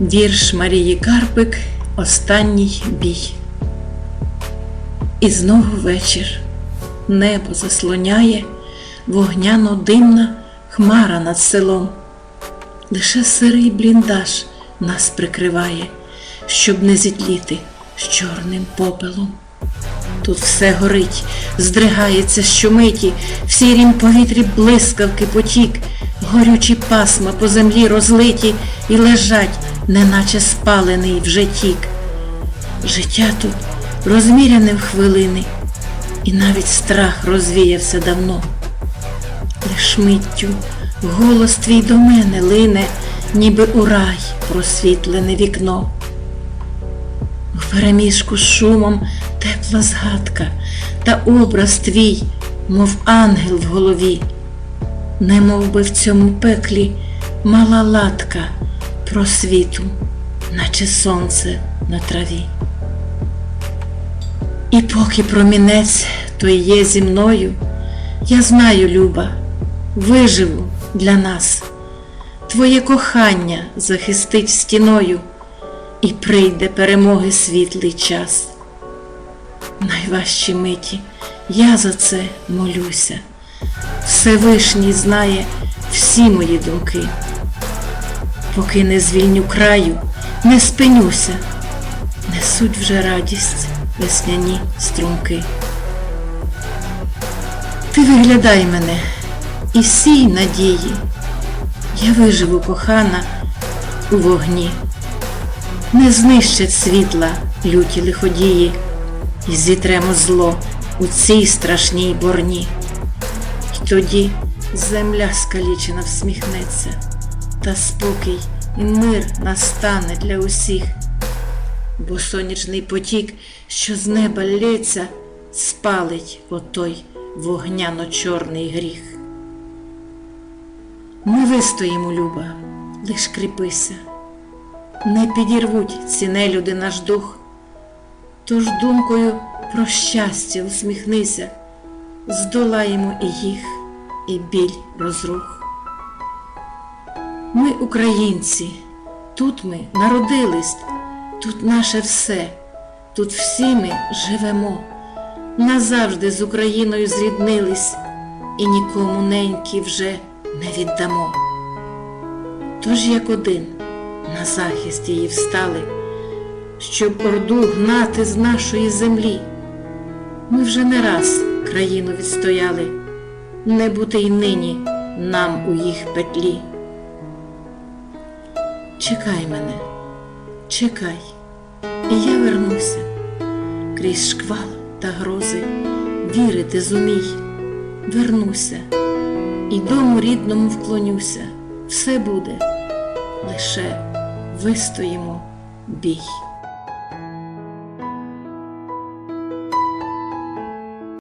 Вірш Марії Карпик Останній бій. І знову вечір. Небо заслоняє вогняно димна хмара над селом. Лише сирий бліндаж нас прикриває, щоб не зітліти з чорним попелом. Тут все горить, здригається щомиті, в сірім повітрі блискавки потік, горючі пасма по землі розлиті і лежать, неначе спалений вже тік. Життя тут розміряне в хвилини, і навіть страх розвіявся давно. Лиш миттю голос твій до мене лине, ніби у рай просвітлене вікно. У переміжку з шумом тепла згадка та образ твій, мов ангел в голові, не би в цьому пеклі мала латка просвіту, наче сонце на траві. І поки промінець той є зі мною, я знаю, Люба, виживу для нас, Твоє кохання захистить стіною і прийде перемоги світлий час. Найважчі миті, я за це молюся. Всевишній знає всі мої думки. Поки не звільню краю, не спинюся, несуть вже радість весняні струмки. Ти виглядай мене і сій надії, я виживу кохана у вогні не знищать світла люті лиходії, і зітремо зло у цій страшній борні. І тоді земля скалічена всміхнеться, та спокій і мир настане для усіх, бо сонячний потік, що з неба лється, спалить отой вогняно-чорний гріх. Ми вистоїмо, Люба, лиш кріпися не підірвуть ці нелюди наш дух. Тож думкою про щастя усміхнися, здолаємо і їх, і біль розрух. Ми українці, тут ми народились, тут наше все, тут всі ми живемо, назавжди з Україною зріднились і нікому неньки вже не віддамо. Тож як один на захист її встали, щоб орду гнати з нашої землі. Ми вже не раз країну відстояли, не бути й нині нам у їх петлі. Чекай мене, чекай, і я вернуся. Крізь шквал та грози, вірити зумій, вернуся, і дому рідному вклонюся, все буде. Лише вистоїмо бій.